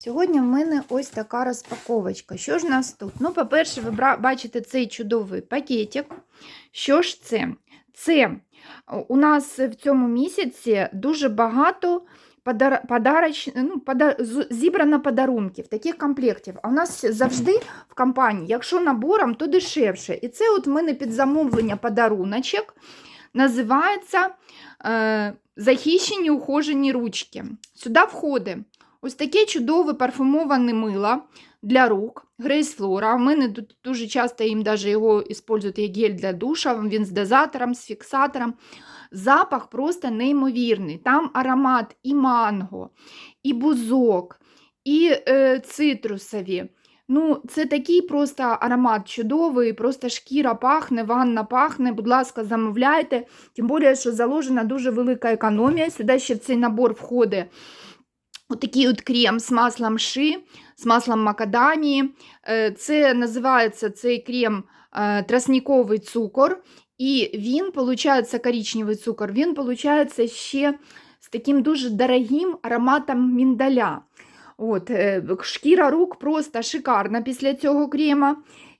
Сьогодні в мене ось така розпаковочка. Що ж у нас тут? Ну, по-перше, ви бачите цей чудовий пакетик. Що ж це? Це у нас в цьому місяці дуже багато подар... подароч... ну, пода... зібрано подарунків, таких комплектів. А у нас завжди в компанії, якщо набором, то дешевше. І це от в мене під замовлення подаруночок. Називається е, захищені ухожені ручки. Сюди входить ось таке чудове парфумоване мило для рук Grace Flora. У мене тут дуже часто їм даже його використовують як гель для душа. Він з дозатором, з фіксатором. Запах просто неймовірний. Там аромат і манго, і бузок, і е, цитрусові. Ну, це такий просто аромат чудовий, просто шкіра пахне, ванна пахне. Будь ласка, замовляйте. Тим більше, що заложена дуже велика економія. Сюди ще в цей набор входить отакий от крем з маслом ши, з маслом макадамії. Е, Це називається цей крем е, тростниковий цукор. І він, виходить, коричневий цукор, він, виходить, ще з таким дуже дорогим ароматом міндаля. От, е, шкіра рук просто шикарна після цього крема.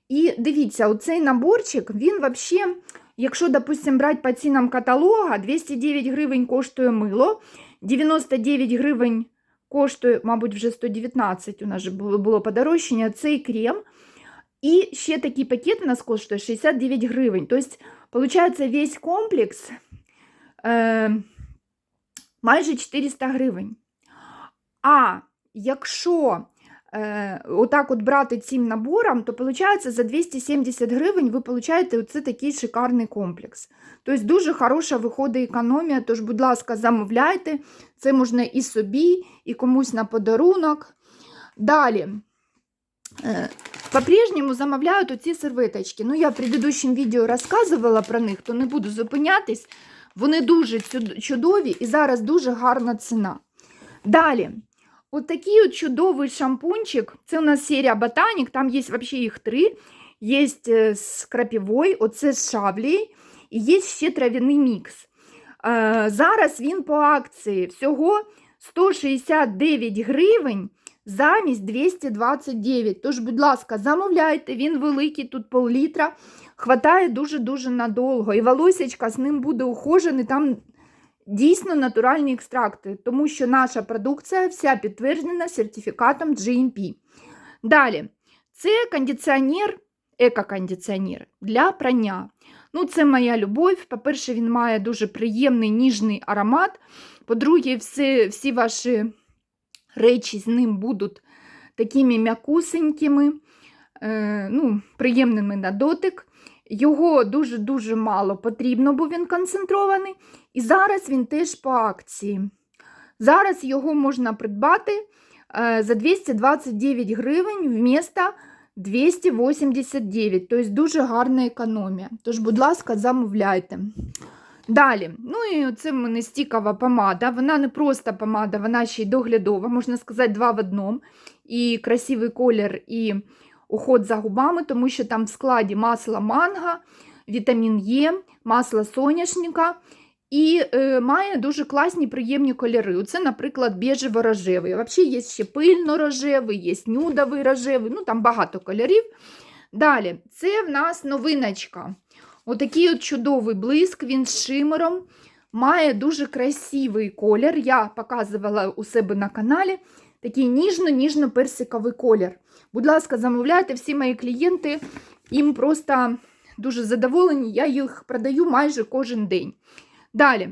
І дивіться, оцей наборчик, він взагалі, якщо, допустим, брати по цінам каталога, 209 гривень коштує мило, 99 гривень коштує, мабуть, вже 119, у нас же було, подорожчання, цей крем. І ще такий пакет у нас коштує 69 гривень. Тобто, виходить, весь комплекс е, майже 400 гривень. А якщо отак от брати цим набором, то виходить, за 270 гривень ви получаєте оце такий шикарний комплекс. Тобто дуже хороша виходить економія, тож, будь ласка, замовляйте. Це можна і собі, і комусь на подарунок. Далі. Е, По-прежньому замовляють оці серветочки. Ну, я в предыдущем відео розказувала про них, то не буду зупинятись. Вони дуже чудові і зараз дуже гарна ціна. Далі. От такий от чудовий шампунчик. Це у нас серія Ботанік, там є взагалі їх три. Є е, з крапівой, оце з шаблі, і є ще трав'яний мікс. Е, Зараз він по акції всього 169 гривень замість 229. Тож, будь ласка, замовляйте, він великий, тут пол-літра, хватає дуже-дуже надовго. І волосечка з ним буде ухожений, там дійсно натуральні екстракти, тому що наша продукція вся підтверджена сертифікатом GMP. Далі, це кондиціонер, екокондиціонер для прання. Ну, це моя любов. По-перше, він має дуже приємний ніжний аромат. По-друге, всі, всі ваші речі з ним будуть такими м'якусенькими, е, ну, приємними на дотик. Його дуже-дуже мало потрібно, бо він концентрований. І зараз він теж по акції. Зараз його можна придбати е, за 229 гривень вмісто 289. Тобто дуже гарна економія. Тож, будь ласка, замовляйте. Далі, ну і це в мене стікова помада. Вона не просто помада, вона ще й доглядова, можна сказати, два в одному. І красивий колір, і уход за губами, тому що там в складі масло манго, вітамін Е, масло соняшника. І е, має дуже класні приємні кольори. Оце, наприклад, біжево-рожевий. Взагалі є ще пильно-рожевий, є нюдовий рожевий, ну там багато кольорів. Далі, це в нас новиночка. Отакий от чудовий блиск, він з шимером, має дуже красивий колір. Я показувала у себе на каналі такий ніжно-ніжно-персиковий колір. Будь ласка, замовляйте, всі мої клієнти їм просто дуже задоволені, я їх продаю майже кожен день. Далі,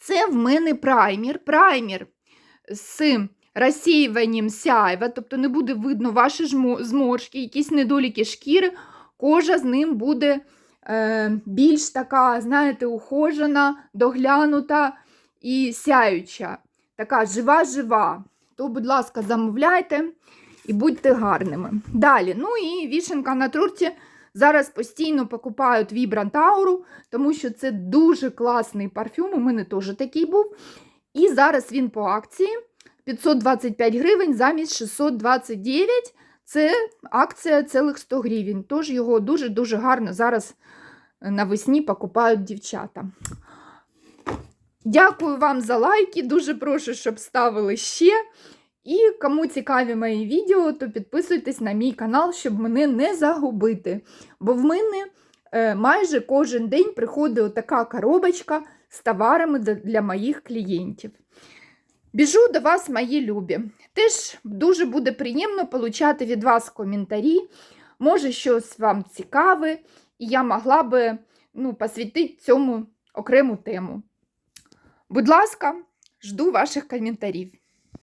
це в мене праймер. Праймер з розсіюванням сяйва, тобто не буде видно ваші зморшки, якісь недоліки шкіри, кожа з ним буде е, більш така, знаєте, ухожена, доглянута і сяюча. Така жива-жива. То, будь ласка, замовляйте і будьте гарними. Далі, ну і вішенка на торті. Зараз постійно покупають Vibrant Aura, тому що це дуже класний парфюм. У мене теж такий був. І зараз він по акції 525 гривень замість 629. Це акція цілих 100 гривень. Тож його дуже-дуже гарно зараз навесні покупають дівчата. Дякую вам за лайки. Дуже прошу, щоб ставили ще. І кому цікаві мої відео, то підписуйтесь на мій канал, щоб мене не загубити. Бо в мене е, майже кожен день приходить така коробочка з товарами для- моїх клієнтів. Біжу до вас, мої любі. Теж дуже буде приємно получати від вас коментарі. Може, щось вам цікаве, і я могла би ну, посвятити цьому окрему тему. Будь ласка, жду ваших коментарів.